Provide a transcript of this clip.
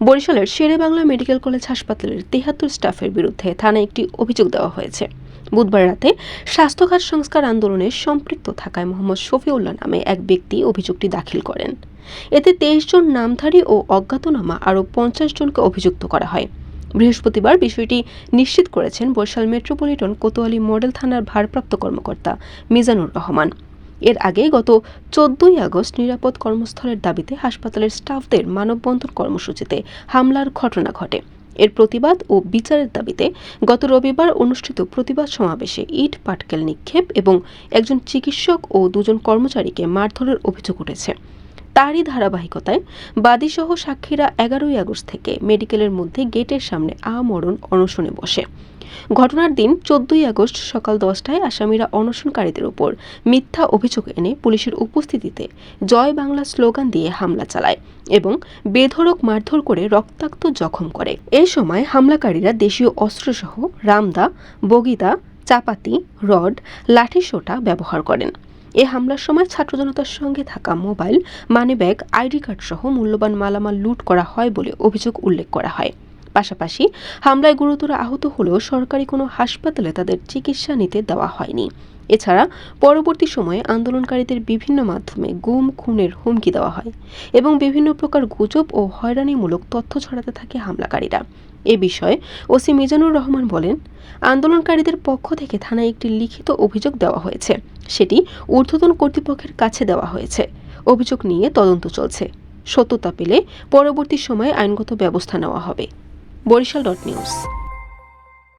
বরিশালের শেরে Bangla medical college হাসপাতালের তেহাত্তর স্টাফের বিরুদ্ধে থানায় একটি অভিযোগ দেওয়া হয়েছে। বুধবার রাতে স্বাস্থ্যখাত সংস্কার আন্দোলনে সম্পৃক্ত থাকায় মোহাম্মদ শফিউল্লাহ নামে এক ব্যক্তি অভিযোগটি দাখিল করেন। এতে তেইশ জন নামধারী ও অজ্ঞাতনামা আরও পঞ্চাশ জনকে অভিযুক্ত করা হয়। বৃহস্পতিবার বিষয়টি নিশ্চিত করেছেন বরিশাল মেট্রোপলিটন কোতোয়ালি মডেল থানার ভারপ্রাপ্ত কর্মকর্তা মিজানুর রহমান। এর আগে গত চোদ্দই আগস্ট নিরাপদ কর্মস্থলের দাবিতে হাসপাতালের স্টাফদের মানববন্ধন কর্মসূচিতে হামলার ঘটনা ঘটে। এর প্রতিবাদ ও বিচারের দাবিতে গত রবিবার অনুষ্ঠিত প্রতিবাদ সমাবেশে ইট, পাটকেল নিক্ষেপ এবং একজন চিকিৎসক ও দুজন কর্মচারীকে মারধরের অভিযোগ উঠেছে। তারই ধারাবাহিকতায় বাদীসহ সাক্ষীরা এগারোই আগস্ট থেকে মেডিকেলের মধ্যে গেটের সামনে আমরণ অনশনে বসে। ঘটনার দিন চোদ্দই আগস্ট সকাল দশটায় আসামিরা অনশনকারীদের উপর মিথ্যা অভিযোগ এনে পুলিশের উপস্থিতিতে জয় বাংলা স্লোগান দিয়ে হামলা চালায় এবং বেধড়ক মারধর করে রক্তাক্ত জখম করে। এ সময় হামলাকারীরা দেশীয় অস্ত্রসহ রামদা, বগিদা, চাপাতি, রড, লাঠিসোটা ব্যবহার করেন। এ হামলার সময় ছাত্র জনতার সঙ্গে থাকা mobile money bag ID card সহ মূল্যবান মালামাল লুট করা হয় বলে অভিযোগ উল্লেখ করা হয়। পাশাপাশি হামলায় গুরুতর আহত হলেও সরকারি কোনো হাসপাতালে তাদের চিকিৎসা নিতে দেওয়া হয়নি। এছাড়া পরবর্তী সময়ে আন্দোলনকারীদের বিভিন্ন মাধ্যমে গুম, খুনের হুমকি দেওয়া হয় এবং বিভিন্ন প্রকার গুজব ও হয়রানিমূলক তথ্য ছড়াতে থাকে হামলাকারীরা। এ বিষয়ে ওসি মিজানুর রহমান বলেন, আন্দোলনকারীদের পক্ষ থেকে থানায় একটি লিখিত অভিযোগ দেওয়া হয়েছে। সেটি ঊর্ধ্বতন কর্তৃপক্ষের কাছে দেওয়া হয়েছে। অভিযোগ নিয়ে তদন্ত চলছে। সত্যতা পেলে পরবর্তী সময়ে আইনগত ব্যবস্থা নেওয়া হবে। Barishal dot news